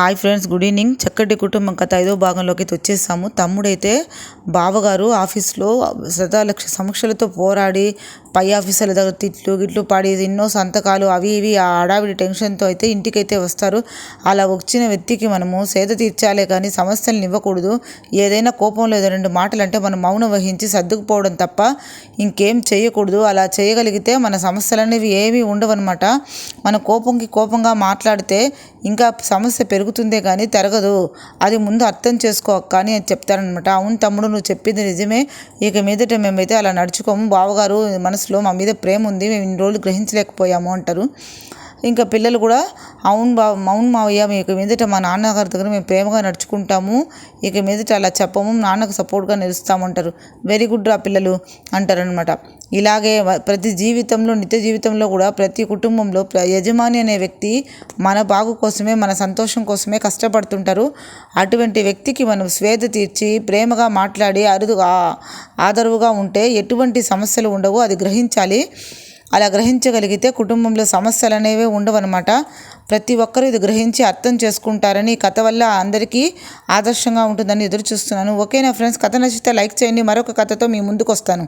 Hi friends good evening. చక్కటి కుటుంబం కథ ఐదో భాగంలోకి అయితే వచ్చేసాము. తమ్ముడైతే బావగారు ఆఫీస్లో శ్రద్ధాలక్ష సమస్యలతో పోరాడి పై ఆఫీసర్ల దగ్గర తిట్లు గిట్లు పడేది ఎన్నో సంతకాలు అవి ఇవి ఆ హడావిడి టెన్షన్తో అయితే ఇంటికైతే వస్తారు. అలా వచ్చిన వ్యక్తికి మనము సేద తీర్చాలే కానీ సమస్యలను ఇవ్వకూడదు. ఏదైనా కోపంలో ఏదో రెండు మాటలు అంటే మనం మౌనం వహించి సర్దుకుపోవడం తప్ప ఇంకేం చేయకూడదు. అలా చేయగలిగితే మన సమస్యలు అనేవి ఏమీ ఉండవన్నమాట. మన కోపంకి కోపంగా మాట్లాడితే ఇంకా సమస్య పెరుగుతుందే కానీ తరగదు. అది ముందు అర్థం చేసుకో కానీ అని చెప్తారనమాట అవును తమ్ముడు నువ్వు చెప్పింది నిజమే. ఇక మీదట మేమైతే అలా నడుచుకోము. బావగారు మన మనసులో మా మీద ప్రేమ ఉంది మేము ఇన్ని రోజులు గ్రహించలేకపోయాము అంటారు. ఇంకా పిల్లలు కూడా అవును బా అవును మావయ్య ఇక మీదట మా నాన్నగారి దగ్గర మేము ప్రేమగా నడుచుకుంటాము. ఇక మీదట అలా చెప్పము నాన్నకు సపోర్ట్గా నిలుస్తామంటారు. వెరీ గుడ్ రా పిల్లలు అంటారనమాట ఇలాగే ప్రతి జీవితంలో నిత్య జీవితంలో కూడా ప్రతి కుటుంబంలో ప్ర- యజమాని అనే వ్యక్తి మన బాగు కోసమే మన సంతోషం కోసమే కష్టపడుతుంటారు. అటువంటి వ్యక్తికి మనం స్వేద తీర్చి ప్రేమగా మాట్లాడి అరుదుగా ఆదరువుగా ఉంటే ఎటువంటి సమస్యలు ఉండవు. అది గ్రహించాలి. అలా గ్రహించగలిగితే కుటుంబంలో సమస్యలు అనేవి ఉండవన్నమాట. ప్రతి ఒక్కరూ ఇది గ్రహించి అర్థం చేసుకుంటారని ఈ కథ వల్ల అందరికీ ఆదర్శంగా ఉంటుందని ఎదురు చూస్తున్నాను ఓకేనా ఫ్రెండ్స్? కథ నచ్చితే లైక్ చేయండి. మరొక కథతో మీ ముందుకు వస్తాను